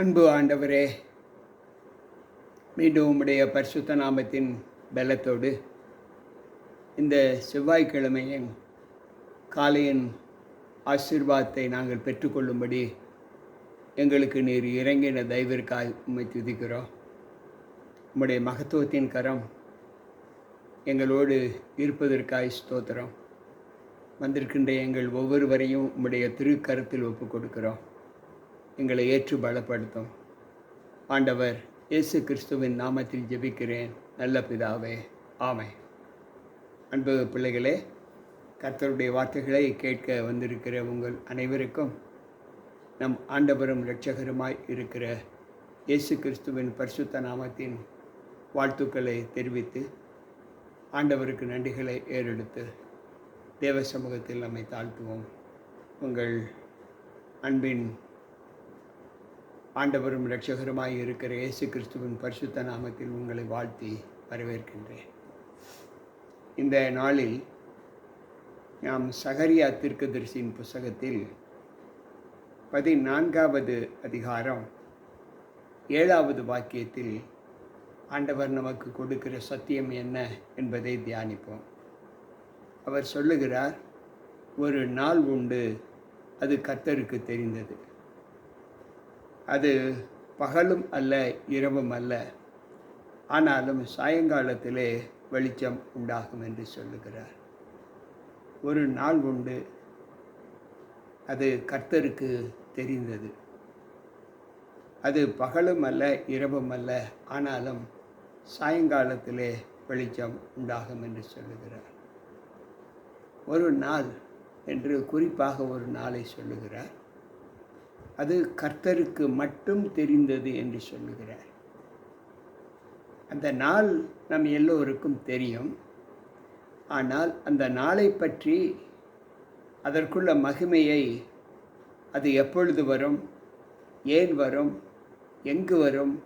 அன்பு ஆண்டவரே மீண்டும் உம்முடைய பரிசுத்த நாமத்தின் பலத்தோடு இந்த செவ்வாய்க்கிழமையின் காலையின் ஆசிர்வாதத்தை நாங்கள் பெற்றுக்கொள்ளும்படி எங்களுக்கு நீர் இறங்கின தயவிற்காய் உண்மை துதிக்கிறோம். உம்முடைய மகத்துவத்தின் கரம் எங்களோடு இருப்பதற்காய் ஸ்தோத்திரம். வந்திருக்கின்ற எங்கள் ஒவ்வொருவரையும் உம்முடைய திருக்கரத்தில் ஒப்புக் கொடுக்கிறோம் எங்களை ஏற்று பலப்படுத்தும். ஆண்டவர் இயேசு கிறிஸ்துவின் நாமத்தில் ஜெபிக்கிறேன். நல்ல பிதாவே ஆமை அன்பு பிள்ளைகளே கர்த்தருடைய வார்த்தைகளை கேட்க வந்திருக்கிற உங்கள் அனைவருக்கும் நம் ஆண்டவரும் இரட்சகருமாய் இருக்கிற இயேசு கிறிஸ்துவின் பரிசுத்த நாமத்தின் வாழ்த்துக்களை தெரிவித்து ஆண்டவருக்கு நன்றிகளை ஏறெடுத்து தேவ சமூகத்தில் நம்மை தாழ்த்துவோம். உங்கள் அன்பின் ஆண்டவரும் இரட்சகருமாய் இருக்கிற இயேசு கிறிஸ்துவின் பரிசுத்த நாமத்தில் உங்களை வாழ்த்தி வரவேற்கின்றேன். இந்த நாளில் நாம் சகரியா தீர்க்கதரிசியின் புஸ்தகத்தில் பதினான்காவது அதிகாரம் ஏழாவது வாக்கியத்தில் ஆண்டவர் நமக்கு கொடுக்கிற சத்தியம் என்ன என்பதை தியானிப்போம். அவர் சொல்லுகிறார் ஒரு நாள் உண்டு அது கர்த்தருக்கு தெரிந்தது. அது பகலும் அல்ல இரவும் அல்ல. ஆனாலும் சாயங்காலத்திலே வெளிச்சம் உண்டாகும் என்று சொல்லுகிறார். ஒரு நாள் உண்டு. அது கர்த்தருக்கு தெரிந்தது. அது பகலும் அல்ல இரவும் அல்ல. ஆனாலும் சாயங்காலத்திலே வெளிச்சம் உண்டாகும் என்று சொல்லுகிறார். ஒரு நாள் என்று குறிப்பாக ஒரு நாளை சொல்லுகிறார். அது கர்த்தருக்கு மட்டும் தெரிந்தது என்று சொல்லுகிறார். அந்த நாள் நம் எல்லோருக்கும் தெரியும். ஆனால் அந்த நாளை பற்றி அதற்குள்ள மகிமையை அது எப்பொழுது வரும்? ஏன் வரும்? எங்கு வரும்?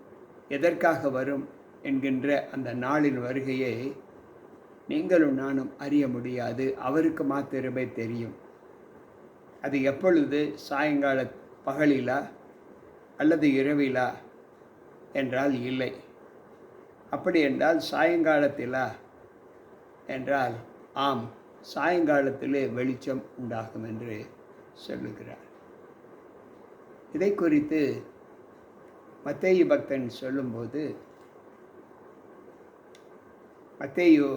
எதற்காக வரும்? என்கின்ற அந்த நாளின் வருகையை நீங்களும் நானும் அறிய முடியாது. அவருக்கு மாத்திரமே தெரியும். அது எப்பொழுது? சாயங்கால பகலிலா அல்லது இரவிலா என்றால் இல்லை. அப்படி என்றால் சாயங்காலத்திலா என்றால் ஆம் சாயங்காலத்திலே வெளிச்சம் உண்டாகும் என்று சொல்லுகிறார். இதை குறித்து மத்தேயு பக்தன் சொல்லும்போது மத்தேயு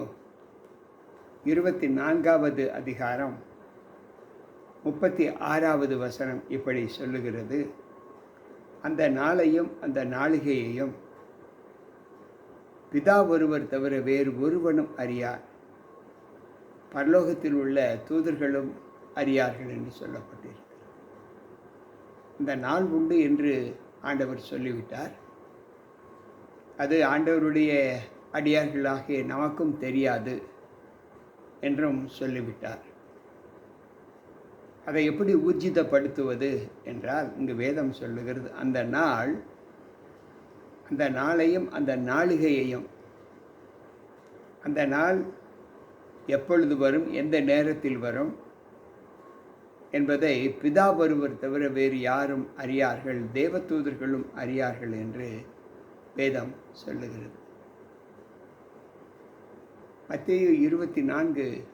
இருபத்தி நான்காவது அதிகாரம் முப்பத்தி ஆறாவது வசனம் இப்படி சொல்லுகிறது. அந்த நாளையும் அந்த நாளிகையையும் பிதா ஒருவர் தவிர வேறு ஒருவனும் அறியார். பரலோகத்தில் உள்ள தூதர்களும் அறியார்கள் என்று சொல்லப்பட்டிருக்கு இந்த நாள் உண்டு என்று ஆண்டவர் சொல்லிவிட்டார். அது ஆண்டவருடைய அடியார்களாகிய நமக்கும் தெரியாது என்றும் சொல்லிவிட்டார். அதை எப்படி ஊர்ஜிதப்படுத்துவது என்றால் இங்கு வேதம் சொல்லுகிறது அந்த நாள் அந்த நாளையும் அந்த நாளிகையையும் அந்த நாள் எப்பொழுது வரும் எந்த நேரத்தில் வரும் என்பதை பிதா ஒருவர் தவிர வேறு யாரும் அறியார்கள் தேவதூதர்களும் அறியார்கள் என்று வேதம் சொல்லுகிறது. மத்திய இருபத்தி நான்கு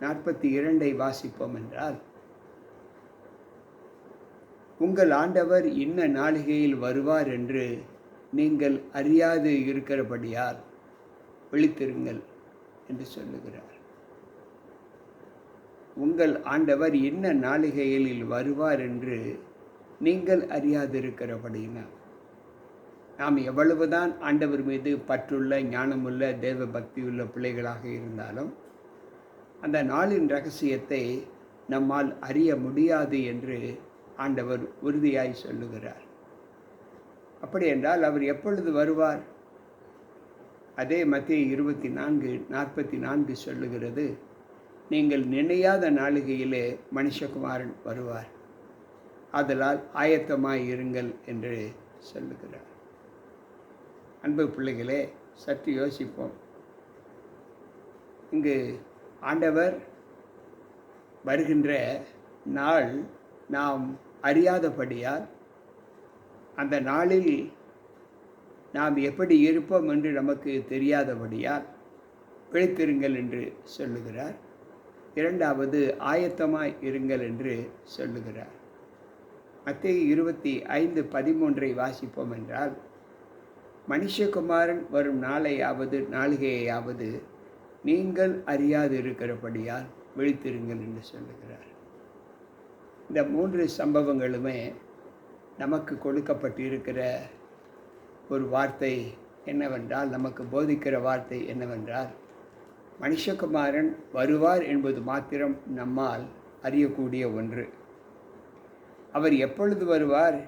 நாற்பத்தி இரண்டை வாசிப்போம் என்றால் உங்கள் ஆண்டவர் இன்ன நாளிகையில் வருவார் என்று நீங்கள் அறியாது இருக்கிறபடியால் விழித்திருங்கள் என்று சொல்லுகிறார். உங்கள் ஆண்டவர் இன்ன நாளிகைகளில் வருவார் என்று நீங்கள் அறியாதிருக்கிறபடினா நாம் எவ்வளவுதான் ஆண்டவர் மீது பற்றுள்ள ஞானமுள்ள தேவ பக்தியுள்ள பிள்ளைகளாக இருந்தாலும் அந்த நாளின் ரகசியத்தை நம்மால் அறிய முடியாது என்று ஆண்டவர் உறுதியாய் சொல்லுகிறார். அப்படி என்றால் அவர் எப்பொழுது வருவார்? அதே மத்திய இருபத்தி நான்கு நாற்பத்தி நான்கு சொல்லுகிறது நீங்கள் நினையாத நாளிகையிலே மனுஷகுமாரன் வருவார். ஆதலால் ஆயத்தமாய் இருங்கள் என்று சொல்லுகிறார். அன்பு பிள்ளைகளே சற்று யோசிப்போம். இங்கு ஆண்டவர் வருகின்ற நாள் நாம் அறியாதபடியால் அந்த நாளில் நாம் எப்படி இருப்போம் என்று நமக்கு தெரியாதபடியால் விழித்திருங்கள் என்று சொல்லுகிறார். இரண்டாவது ஆயத்தமாய் இருங்கள் என்று சொல்லுகிறார். மத்திய இருபத்தி ஐந்து பதிமூன்றை வாசிப்போம் என்றால் மனுஷகுமாரன் வரும் நாளையாவது நாளிகையாவது நீங்கள் அறியாது இருக்கிறபடியால் விழித்திருங்கள் என்று சொல்லுகிறார். இந்த மூன்று சம்பவங்களுமே நமக்கு கொடுக்கப்பட்டிருக்கிற ஒரு வார்த்தை என்னவென்றால் நமக்கு போதிக்கிற வார்த்தை என்னவென்றால் மனுஷகுமாரன் வருவார் என்பது மாத்திரம் நம்மால் அறியக்கூடிய ஒன்று. அவர் எப்பொழுது வருவார்?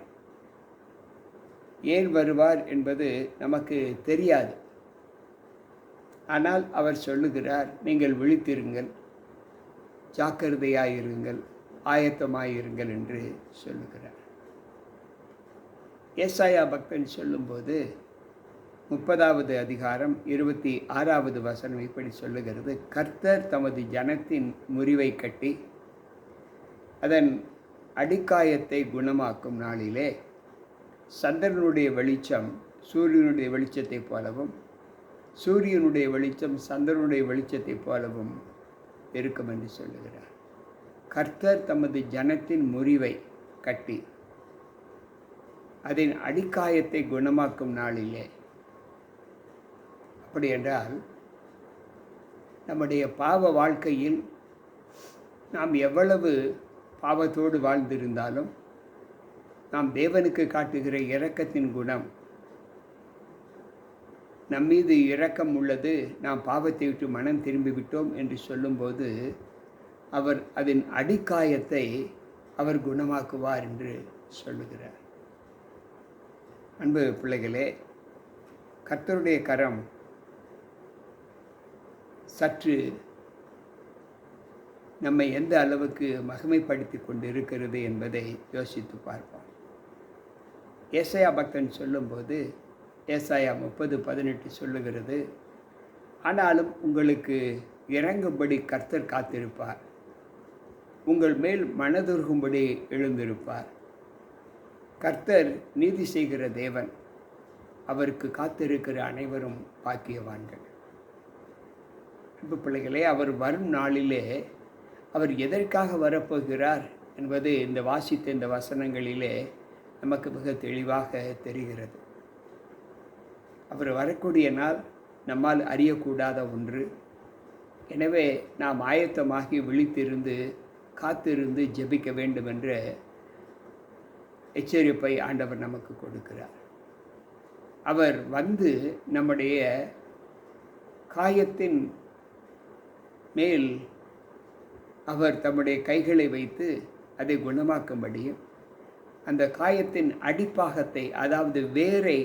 ஏன் வருவார் என்பது நமக்கு தெரியாது. ஆனால் அவர் சொல்லுகிறார் நீங்கள் விழித்திருங்கள் ஜாக்கிரதையாயிருங்கள் ஆயத்தமாயிருங்கள் என்று சொல்லுகிறார். ஏசாயா பக்தன் சொல்லும்போது முப்பதாவது அதிகாரம் இருபத்தி ஆறாவது வசனம் இப்படி சொல்லுகிறது. கர்த்தர் தமது ஜனத்தின் முறிவை கட்டி அதன் அடிக்காயத்தை குணமாக்கும் நாளிலே சந்திரனுடைய வெளிச்சம் சூரியனுடைய வெளிச்சத்தைப் போலவும் சூரியனுடைய வெளிச்சம் சந்திரனுடைய வெளிச்சத்தைப் போலவும் இருக்கும் என்று சொல்லுகிறார். கர்த்தர் தமது ஜனத்தின் முறிவை கட்டி அதன் அடிக்காயத்தை குணமாக்கும் நாளிலே. அப்படி என்றால் நம்முடைய பாவ வாழ்க்கையில் நாம் எவ்வளவு பாவத்தோடு வாழ்ந்திருந்தாலும் நாம் தேவனுக்கு காட்டுகிற இரக்கத்தின் குணம் நம்மீது இரக்கம் உள்ளது நாம் பாவத்தை விட்டு மனம் திரும்பிவிட்டோம் என்று சொல்லும்போது அவர் அதன் அடிக்காயத்தை அவர் குணமாக்குவார் என்று சொல்லுகிறார். அன்பு பிள்ளைகளே கர்த்தருடைய கரம் சற்று நம்மை எந்த அளவுக்கு மகிமைப்படுத்தி கொண்டு இருக்கிறது என்பதை யோசித்து பார்ப்போம். ஏசாயா பக்தன் சொல்லும்போது ஏசாயா முப்பது பதினெட்டு சொல்லுகிறது ஆனாலும் உங்களுக்கு இறங்கும்படி கர்த்தர் காத்திருப்பார். உங்கள் மேல் மனதுருகும்படி எழுந்திருப்பார். கர்த்தர் நீதி செய்கிற தேவன். அவருக்கு காத்திருக்கிற அனைவரும் பாக்கியவான்கள். அன்பு பிள்ளைகளே அவர் வரும் நாளிலே அவர் எதற்காக வரப்போகிறார் என்பது இந்த வாசித்த இந்த வசனங்களிலே நமக்கு மிக தெளிவாக தெரிகிறது. அவர் வரக்கூடிய நாள் நம்மால் அறியக்கூடாத ஒன்று. எனவே நாம் ஆயத்தமாகி விழித்திருந்து காத்திருந்து ஜெபிக்க வேண்டும் என்று எச்சரிப்பை ஆண்டவர் நமக்கு கொடுக்கிறார். அவர் வந்து நம்முடைய காயத்தின் மேல் அவர் தம்முடைய கைகளை வைத்து அதை குணமாக்கும்படியும் அந்த காயத்தின் அடிப்பாகத்தை அதாவது வேரை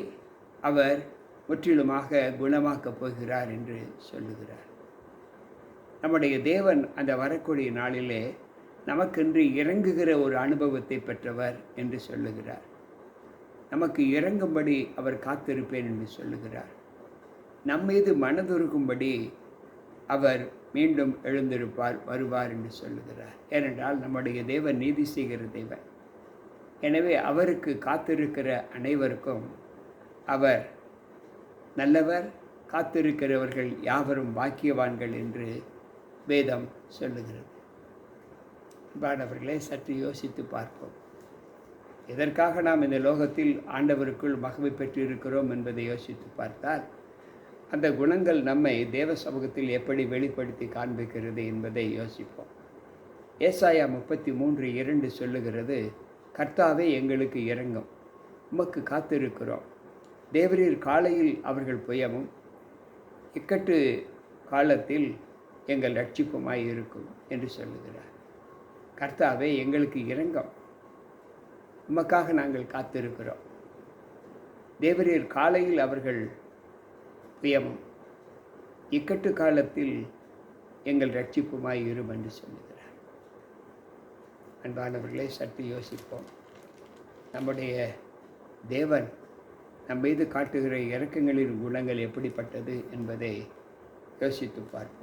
அவர் முற்றிலுமாக குணமாக்கப் போகிறார் என்று சொல்லுகிறார். நம்முடைய தேவன் அந்த வரக்கூடிய நாளிலே நமக்கென்று இறங்குகிற ஒரு அனுபவத்தை பெற்றவர் என்று சொல்லுகிறார். நமக்கு இறங்கும்படி அவர் காத்திருப்பேன் என்று சொல்லுகிறார். நம்மீது மனதுருகும்படி அவர் மீண்டும் எழுந்திருப்பார் வருவார் என்று சொல்லுகிறார். ஏனென்றால் நம்முடைய தேவன் நீதி செய்கிற தேவன். எனவே அவருக்கு காத்திருக்கிற அனைவருக்கும் அவர் நல்லவர் காத்திருக்கிறவர்கள் யாவரும் பாக்கியவான்கள் என்று வேதம் சொல்லுகிறது. அன்பானவர்களே சற்று யோசித்து பார்ப்போம். எதற்காக நாம் இந்த லோகத்தில் ஆண்டவருக்குள் மகிமை பெற்றிருக்கிறோம் என்பதை யோசித்து பார்த்தால் அந்த குணங்கள் நம்மை தேவ சமூகத்தில் எப்படி வெளிப்படுத்தி காண்பிக்கிறது என்பதை யோசிப்போம். ஏசாயா முப்பத்தி மூன்று இரண்டு சொல்லுகிறது கர்த்தாவே எங்களுக்கு இறங்கும் உமக்கு காத்திருக்கிறோம். தேவரீர் காலையில் அவர்கள் புயமும் இக்கட்டு காலத்தில் எங்கள் ரட்சிப்புமாய் இருக்கும் என்று சொல்லுகிறார். கர்த்தாவே எங்களுக்கு இறங்கும் உமக்காக நாங்கள் காத்திருக்கிறோம். தேவரீர் காலையில் அவர்கள் பிரியமும் இக்கட்டு காலத்தில் எங்கள் ரட்சிப்புமாய் இரும் என்று சொல்லுகிறார். அன்பானவர்களை சற்று யோசிப்போம். நம்முடைய தேவன் நம் மீது காட்டுகிற இறக்கங்களின் குணங்கள் எப்படிப்பட்டது என்பதை யோசித்து பார்ப்போம்.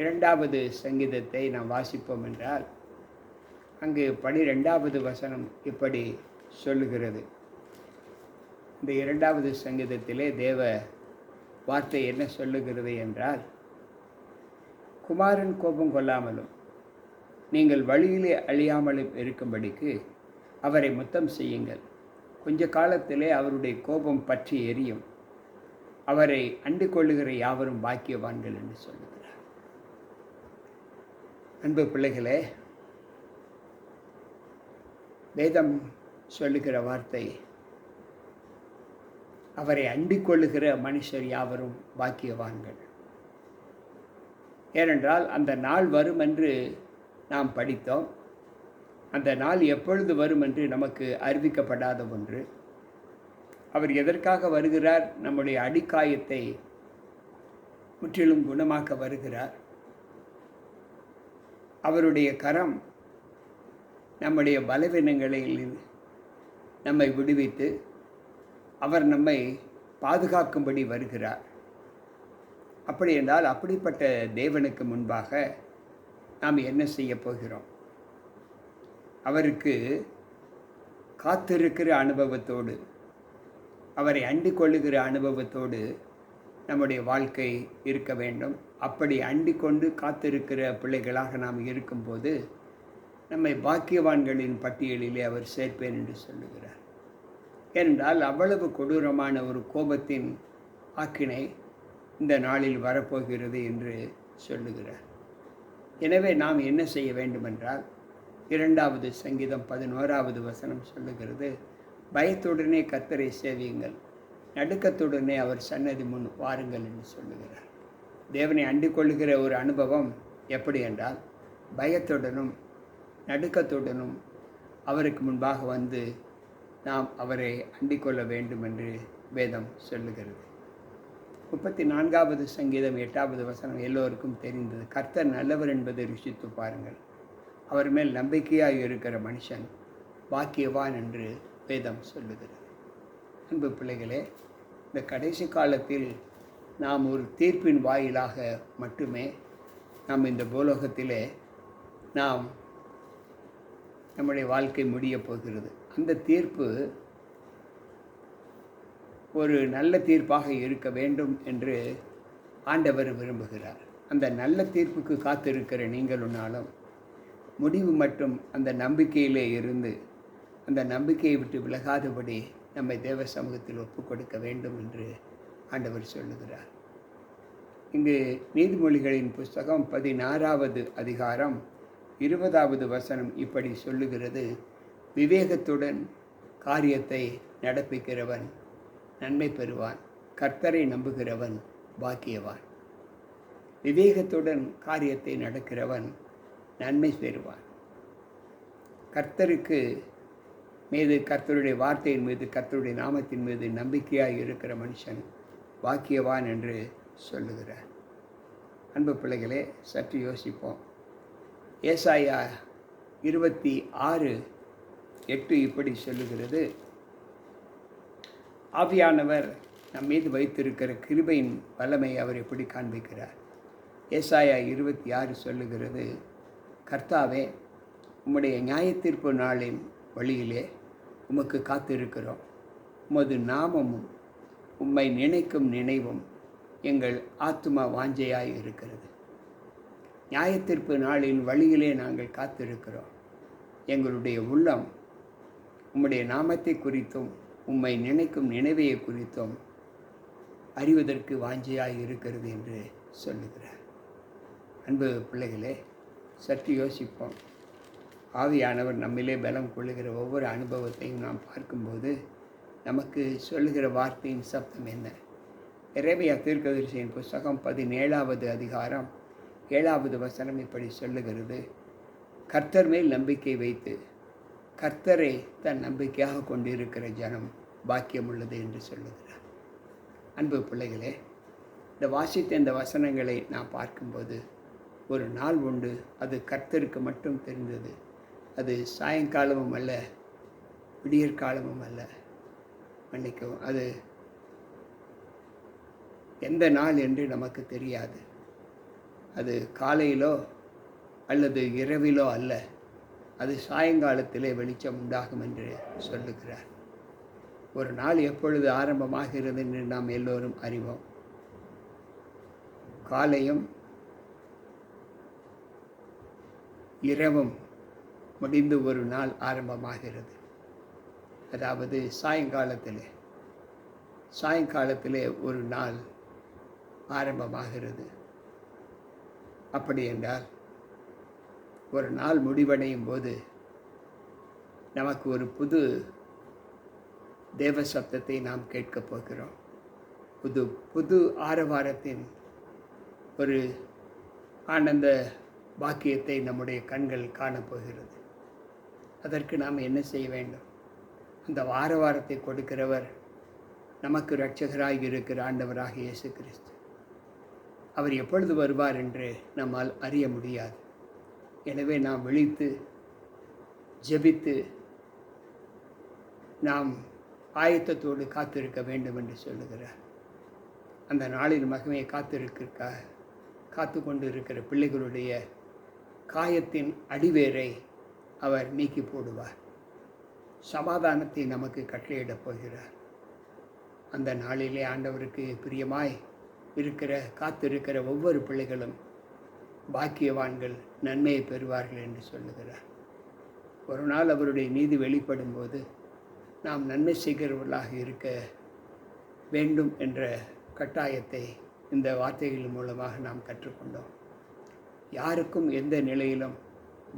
இரண்டாவது சங்கீதத்தை நாம் வாசிப்போம் என்றால் அங்கு பனிரெண்டாவது வசனம் இப்படி சொல்லுகிறது. இந்த இரண்டாவது சங்கீதத்திலே தேவ வார்த்தை என்ன சொல்லுகிறது என்றால் குமாரன் கோபம் கொள்ளாமலும் நீங்கள் வழியிலே அழியாமலும் இருக்கும்படிக்கு அவரை முத்தம் செய்யுங்கள். கொஞ்ச காலத்திலே அவருடைய கோபம் பற்றி எரியும். அவரை அண்டு கொள்ளுகிற யாவரும் பாக்கியவான்கள் என்று சொல்லுங்கள். அன்பு பிள்ளைகளே வேதம் சொல்லுகிற வார்த்தை அவரை அண்டிக் கொள்ளுகிற மனுஷர் யாவரும் பாக்கியவான்கள். ஏனென்றால் அந்த நாள் வரும் என்று நாம் படித்தோம். அந்த நாள் எப்பொழுது வரும் என்று நமக்கு அறிவிக்கப்படாத ஒன்று. அவர் எதற்காக வருகிறார்? நம்முடைய அடிக்காயத்தை முற்றிலும் குணமாக்க வருகிறார். அவருடைய கரம் நம்முடைய பலவீனங்களில் நம்மை விடுவித்து அவர் நம்மை பாதுகாக்கும்படி வருகிறார். அப்படி என்றால் அப்படிப்பட்ட தேவனுக்கு முன்பாக நாம் என்ன செய்ய போகிறோம்? அவருக்கு காத்திருக்கிற அனுபவத்தோடு அவரை அண்டிக் கொள்ளுகிற அனுபவத்தோடு நம்முடைய வாழ்க்கை இருக்க வேண்டும். அப்படி அண்டிக் கொண்டு காத்திருக்கிற பிள்ளைகளாக நாம் இருக்கும்போது நம்மை பாக்கியவான்களின் பட்டியலிலே அவர் சேர்ப்பேன் என்று சொல்லுகிறார். ஏனென்றால் அவ்வளவு கொடூரமான ஒரு கோபத்தின் ஆக்கினை இந்த நாளில் வரப்போகிறது என்று சொல்லுகிறார். எனவே நாம் என்ன செய்ய வேண்டுமென்றால் இரண்டாவது சங்கீதம் பதினோராவது வசனம் சொல்லுகிறது பயத்துடனே கத்தரை சேவியுங்கள் நடுக்கத்துடனே அவர் சன்னதி முன் வாருங்கள் என்று சொல்லுகிறார். தேவனை அண்டிக் கொள்ளுகிற ஒரு அனுபவம் எப்படி என்றால் பயத்துடனும் நடுக்கத்துடனும் அவருக்கு முன்பாக வந்து நாம் அவரை அண்டிக் கொள்ள வேண்டும் என்று வேதம் சொல்லுகிறது. முப்பத்தி நான்காவது சங்கீதம் எட்டாவது வசனம் எல்லோருக்கும் தெரிந்தது. கர்த்தர் நல்லவர் என்பதை ருசித்து பாருங்கள். அவர் மேல் நம்பிக்கையாக இருக்கிற மனுஷன் பாக்கியவான் என்று வேதம் சொல்லுகிறது. அன்பு பிள்ளைகளே இந்த கடைசி காலத்தில் நாம் ஒரு தீர்ப்பின் வாயிலாக மட்டுமே நாம் இந்த பூலோகத்திலே நாம் நம்முடைய வாழ்க்கை முடியப் போகிறது. அந்த தீர்ப்பு ஒரு நல்ல தீர்ப்பாக இருக்க வேண்டும் என்று ஆண்டவர் விரும்புகிறார். அந்த நல்ல தீர்ப்புக்கு காத்திருக்கிற நீங்களுனாலும் முடிவு மட்டும் அந்த நம்பிக்கையிலே இருந்து அந்த நம்பிக்கையை விட்டு விலகாதபடி நம்மை தேவ சமூகத்தில் ஒப்புக் கொடுக்க வேண்டும் என்று ஆண்டவர் சொல்லுகிறார். இங்கு நீதிமொழிகளின் புஸ்தகம் பதினாறாவது அதிகாரம் இருபதாவது வசனம் இப்படி சொல்லுகிறது. விவேகத்துடன் காரியத்தை நடப்பிக்கிறவன் நன்மை பெறுவான் கர்த்தரை நம்புகிறவன் பாக்கியவான். விவேகத்துடன் காரியத்தை நடக்கிறவன் நன்மை பெறுவான். கர்த்தருக்கு மீது கர்த்தருடைய வார்த்தையின் மீது கர்த்தருடைய நாமத்தின் மீது நம்பிக்கையாக இருக்கிற மனுஷன் வாக்கியவான் என்று சொல்லுகிறார். அன்பு பிள்ளைகளே சற்று யோசிப்போம். ஏசாயா இருபத்தி ஆறு எட்டு இப்படி சொல்லுகிறது. ஆவியானவர் நம் மீது வைத்திருக்கிற கிருபையின் வல்லமை அவர் எப்படி காண்பிக்கிறார்? ஏசாயா இருபத்தி ஆறு சொல்லுகிறது கர்த்தாவே உம்முடைய நியாயத்தீர்ப்பு நாளின் வழியிலே உமக்கு காத்திருக்கிறோம். உமது நாமமும் உம்மை நினைக்கும் நினைவும் எங்கள் ஆத்மா வாஞ்சையாய் இருக்கிறது. நியாயத்திற்பு நாளின் வழியிலே நாங்கள் காத்திருக்கிறோம். எங்களுடைய உள்ளம் உம்முடைய நாமத்தை குறித்தும் உம்மை நினைக்கும் நினைவையை குறித்தும் அறிவதற்கு வாஞ்சையாக இருக்கிறது என்று சொல்லுகிறார். அன்பு பிள்ளைகளே சற்று யோசிப்போம். ஆவியானவர் நம்மிலே பலம் கொள்ளுகிற ஒவ்வொரு அனுபவத்தையும் நாம் பார்க்கும்போது நமக்கு சொல்லுகிற வார்த்தையின் சப்தம் என்ன? இறைமையா தீர்க்கதரிசியின் புஸ்தகம் பதினேழாவது அதிகாரம் ஏழாவது வசனம் இப்படி சொல்லுகிறது. கர்த்தர் மேல் நம்பிக்கை வைத்து கர்த்தரை தன் நம்பிக்கையாக கொண்டிருக்கிற ஜனம் பாக்கியம் உள்ளது என்று சொல்லுகிறார். அன்பு பிள்ளைகளே இந்த வாசித்த இந்த வசனங்களை நான் பார்க்கும்போது ஒரு நாள் உண்டு. அது கர்த்தருக்கு மட்டும் தெரிந்தது. அது சாயங்காலமும் அல்ல விடியற்காலமும் அல்ல. மன்னிக்கவும் அது எந்த நாள் என்று நமக்கு தெரியாது. அது காலையிலோ அல்லது இரவிலோ அல்ல. அது சாயங்காலத்திலே வெளிச்சம் உண்டாகும் என்று சொல்லுகிறார். ஒரு நாள் எப்பொழுது ஆரம்பமாகிறது என்று நாம் எல்லோரும் அறிவோம். காலையும் இரவும் முடிந்து ஒரு நாள் ஆரம்பமாகிறது. அதாவது சாயங்காலத்திலே. சாயங்காலத்திலே ஒரு நாள் ஆரம்பமாகிறது. அப்படி என்றால் ஒரு நாள் முடிவடையும் போது நமக்கு ஒரு புது தேவ சப்தத்தை நாம் கேட்கப் போகிறோம். புது புது ஆரவாரத்தின் ஒரு ஆனந்த பாக்கியத்தை நம்முடைய கண்கள் காணப்போகிறது அதற்கு நாம் என்ன செய்ய வேண்டும்? அந்த ஆரவாரத்தை கொடுக்கிறவர் நமக்கு இரட்சகராக இருக்கிற ஆண்டவராக இயேசு கிறிஸ்து. அவர் எப்பொழுது வருவார் என்று நம்மால் அறிய முடியாது. எனவே நாம் விழித்து ஜெபித்து நாம் ஆயத்தத்தோடு காத்திருக்க வேண்டும் என்று சொல்லுகிறார். அந்த நாளின் மகிமையை காத்திருக்க காத்து கொண்டு இருக்கிற பிள்ளைகளுடைய காயத்தின் அடிவேரை அவர் நீக்கி போடுவார். சமாதானத்தை நமக்கு கட்டளையிடப் போகிறார். அந்த நாளிலே ஆண்டவருக்கு பிரியமாய் இருக்கிற காத்திருக்கிற ஒவ்வொரு பிள்ளைகளும் பாக்கியவான்கள் நன்மையை பெறுவார்கள் என்று சொல்லுகிறார். ஒரு நாள் அவருடைய நீதி வெளிப்படும் போது நாம் நன்மை செய்கிறவர்களாக இருக்க வேண்டும் என்ற கட்டாயத்தை இந்த வார்த்தைகள் மூலமாக நாம் கற்றுக்கொண்டோம். யாருக்கும் எந்த நிலையிலும்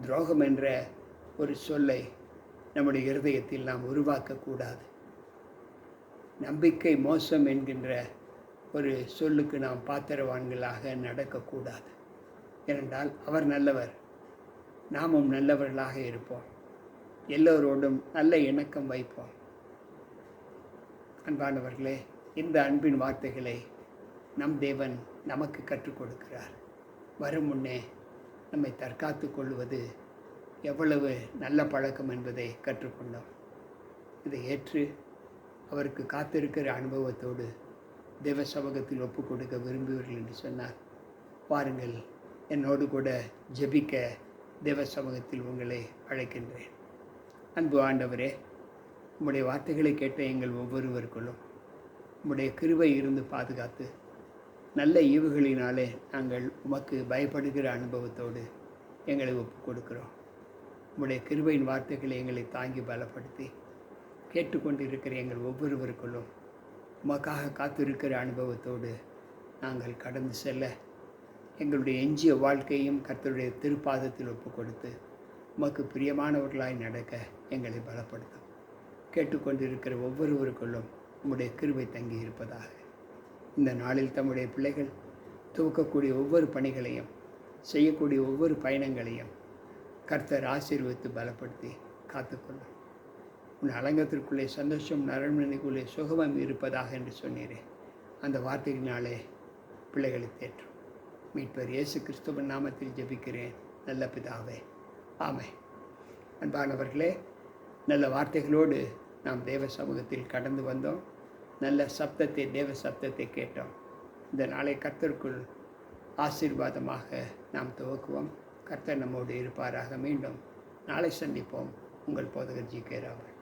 துரோகம் என்ற ஒரு சொல்லை நம்முடைய இருதயத்தில் நாம் உருவாக்கக்கூடாது. நம்பிக்கை மோசம் என்கின்ற ஒரு சொல்லுக்கு நாம் பாத்திரவான்களாக நடக்கக்கூடாது. ஏனென்றால் அவர் நல்லவர் நாமும் நல்லவர்களாக இருப்போம். எல்லோரோடும் நல்ல இணக்கம் வைப்போம். அன்பானவர்களே இந்த அன்பின் வார்த்தைகளை நம் தேவன் நமக்கு கற்றுக் கொடுக்கிறார். வரும் முன்னே நம்மை தற்காத்து கொள்வது எவ்வளவு நல்ல பழக்கம் என்பதை கற்றுக்கொண்டோம் இதை ஏற்று அவருக்கு காத்திருக்கிற அனுபவத்தோடு தேவ சபகத்தில் ஒப்பு கொடுக்க விரும்புவீர்கள் என்று சொன்னார். பாருங்கள் என்னோடு கூட ஜெபிக்க தேவ சமூகத்தில் உங்களை அழைக்கின்றேன். அன்பு ஆண்டவரே உம்முடைய வார்த்தைகளை கேட்ட எங்கள் ஒவ்வொருவருக்குள்ளும் உம்முடைய கிருவை இருந்து பாதுகாத்து நல்ல ஈவுகளினாலே நாங்கள் உமக்கு பயப்படுகிற அனுபவத்தோடு எங்களை ஒப்பு கொடுக்கிறோம் உம்முடைய கிருபையின் வார்த்தைகளை எங்களை தாங்கி பலப்படுத்தி கேட்டுக்கொண்டிருக்கிற எங்கள் ஒவ்வொருவருக்குள்ளும் உமக்காக காத்திருக்கிற அனுபவத்தோடு நாங்கள் கடந்து செல்ல எங்களுடைய எஞ்சிய வாழ்க்கையும் கர்த்தருடைய திருப்பாதத்தில் ஒப்பு கொடுத்து உமக்கு பிரியமானவர்களாய் நடக்க எங்களை பலப்படுத்தும். கேட்டுக்கொண்டிருக்கிற ஒவ்வொருவருக்குள்ளும் உம்முடைய கிருபை தங்கி இருப்பதாக. இந்த நாளில் தம்முடைய பிள்ளைகள் துவக்கக்கூடிய ஒவ்வொரு பணிகளையும் செய்யக்கூடிய ஒவ்வொரு பயணங்களையும் கர்த்தர் ஆசீர்வதித்து பலப்படுத்தி காத்துக்கொள்ளும். உன் அலங்கத்திற்குள்ளே சந்தோஷம் நரமனுக்குள்ளே சுகமம் இருப்பதாக என்று சொன்னீரே. அந்த வார்த்தையினாலே பிள்ளைகளை தேற்றும். மீட்பர் இயேசு கிறிஸ்துவன் நாமத்தில் ஜெபிக்கிறேன். நல்ல பிதாவே. ஆமை அன்பானவர்களே நல்ல வார்த்தைகளோடு நாம் தேவ சமூகத்தில் கடந்து வந்தோம். நல்ல சப்தத்தை தேவ சப்தத்தை கேட்டோம். இந்த நாளை கர்த்தருக்குள் ஆசீர்வாதமாக நாம் துவக்குவோம். கர்த்தர் நம்மோடு இருப்பாராக. மீண்டும் நாளை சந்திப்போம். உங்கள் போதகர் ஜி கே ராவன்